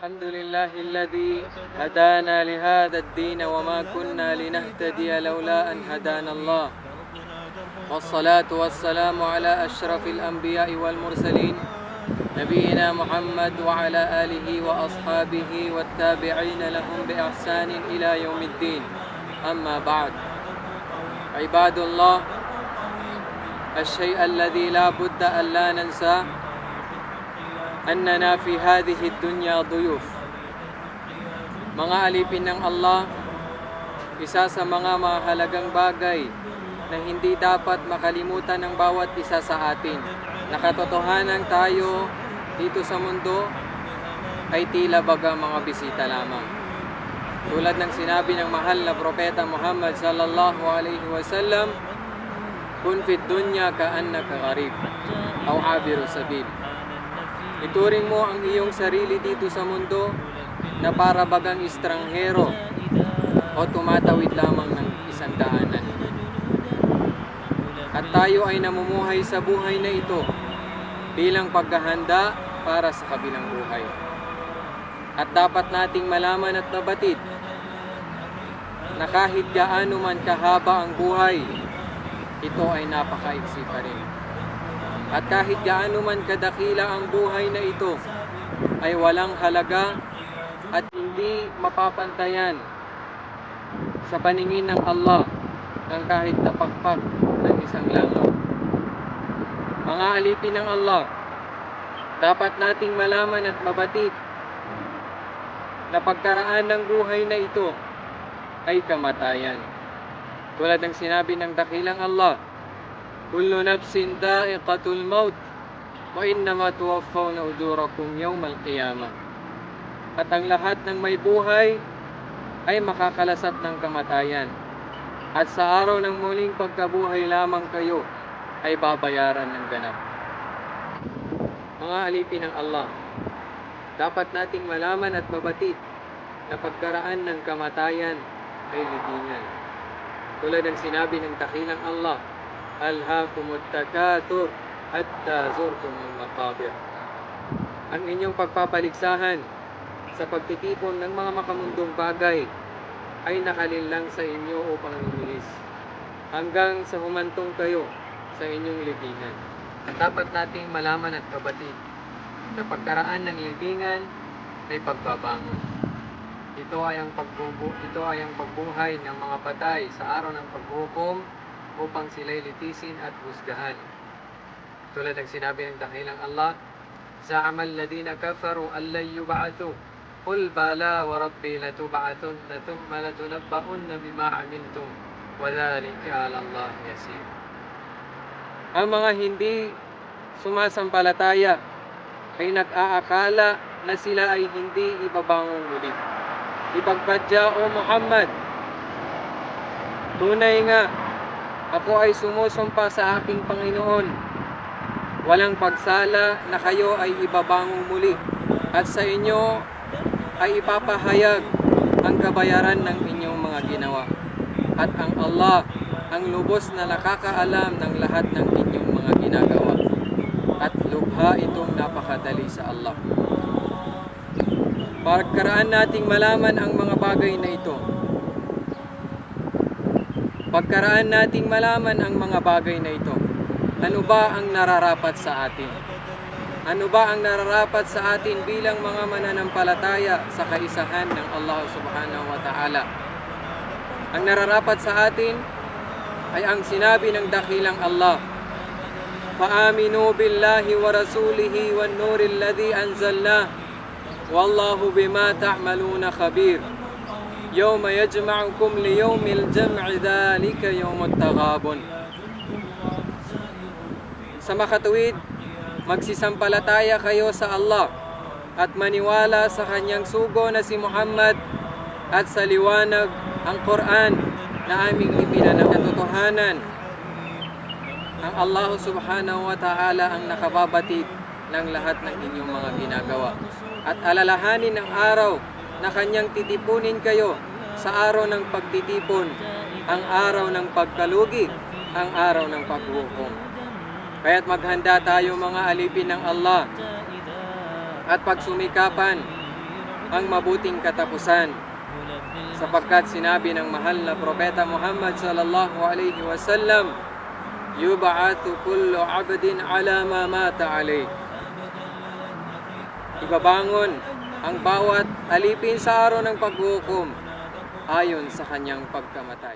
الحمد لله الذي هدانا لهذا الدين وما كنا لنهتدي لولا أن هدانا الله. والصلاة والسلام على أشرف الأنبياء والمرسلين نبينا محمد وعلى آله وأصحابه والتابعين لهم بإحسان إلى يوم الدين. أما بعد عباد الله الشيء الذي لا بد أن لا ننساه أننا في هذه الدنيا ضيوف mga alipin ng Allah isa sa mga mahalagang bagay na hindi dapat makalimutan ng bawat isa sa atin na katotohanan tayo dito sa mundo ay tila baga mga bisita lamang tulad ng sinabi ng mahal na propeta Muhammad sallallahu alaihi wasallam kun fid dunya ka annaka gharib aw abiru sabil Ituring mo ang iyong sarili dito sa mundo na para bagang estranghero o tumatawid lamang ng isang daanan. At tayo ay namumuhay sa buhay na ito bilang paghahanda para sa kabilang buhay. At dapat nating malaman at nabatid na kahit gaano man kahaba ang buhay, ito ay napakaiksi pa rin. At kahit gaano man kadakila ang buhay na ito, ay walang halaga at hindi mapapantayan sa paningin ng Allah ng kahit napakpak ng isang langaw. Mga alipin ng Allah, dapat nating malaman at mabatid na pagkaraan ng buhay na ito ay kamatayan. Tulad ng sinabi ng dakilang Allah, كل نفس ذائقة الموت وإنما توفون أجوركم يوم القيامة At ang lahat ng may buhay ay makakalasap ng kamatayan. At sa araw ng muling pagkabuhay lamang kayo ay babayaran ng ganap. Mga alipin ng Allah, dapat nating malaman at mabatid na pagkaraan ng kamatayan ay libingan. Tulad ng sinabi ng dakilang Allah, Alhaakumut takatur hatta zurtumul maqabir. Ang inyong pagpapaligsahan sa pagtitipon ng mga makamundong bagay ay nakalinlang sa inyo upang lumilis hanggang sa humantong kayo sa inyong libingan. At dapat nating malaman at kabatid na pagkaraan ng libingan ay pagbabangon. Ito ay ang pagbubu ito ay ang pagbuhay ng mga patay sa araw ng paghukom upang sila'y litisin at husgahan. Tulad ng sinabi ng dakilang Allah, Za'ama alladhina kafaru an lan yub'athu Qul bala wa rabbi latub'athunna thumma latunabba'unna bima 'amiltum wa dhalika 'ala Allah yasir. Ang mga hindi sumasampalataya ay nag-aakala na sila ay hindi ibabangon muli. Ipagpadya o Muhammad, tunay nga ako ay sumusumpa sa aking Panginoon. Walang pagsala na kayo ay ibabangong muli at sa inyo ay ipapahayag ang kabayaran ng inyong mga ginawa. At ang Allah ang lubos na nakakaalam ng lahat ng inyong mga ginagawa. At lubha itong napakadali sa Allah. Pagkaraan nating malaman ang mga bagay na ito, Pagkaraan nating malaman ang mga bagay na ito, ano ba ang nararapat sa atin? Ano ba ang nararapat sa atin bilang mga mananampalataya sa kaisahan ng Allah subhanahu wa ta'ala? Ang nararapat sa atin ay ang sinabi ng dakilang Allah, فَآمِنُوا بِاللَّهِ وَرَسُولِهِ وَالنُّورِ الَّذِي أَنزَلْنَاهُ وَاللَّهُ بِمَا تَعْمَلُونَ خَبِيرٌ يوم يجمعكم ليوم الجمع ذلك يوم التغابن Sa makatuwid, magsisampalataya kayo sa Allah at maniwala sa kanyang sugo na si Muhammad at sa liwanag ang Quran na aming ipinanang katotohanan. Ang Allah subhanahu wa ta'ala ang nakababatid ng lahat ng inyong mga ginagawa. At alalahanin ang araw na kanyang titipunin kayo sa araw ng pagtitipon, ang araw ng pagkalugi, ang araw ng paghukom. Kaya't maghanda tayo mga alipin ng Allah at pagsumikapan ang mabuting katapusan sapagkat sinabi ng mahal na propeta Muhammad sallallahu alaihi wasallam yub'athu kullu 'abdin 'ala ma mata alayh Ibabangon ang bawat alipin sa araw ng paghukom ayon sa kanyang pagkamatay.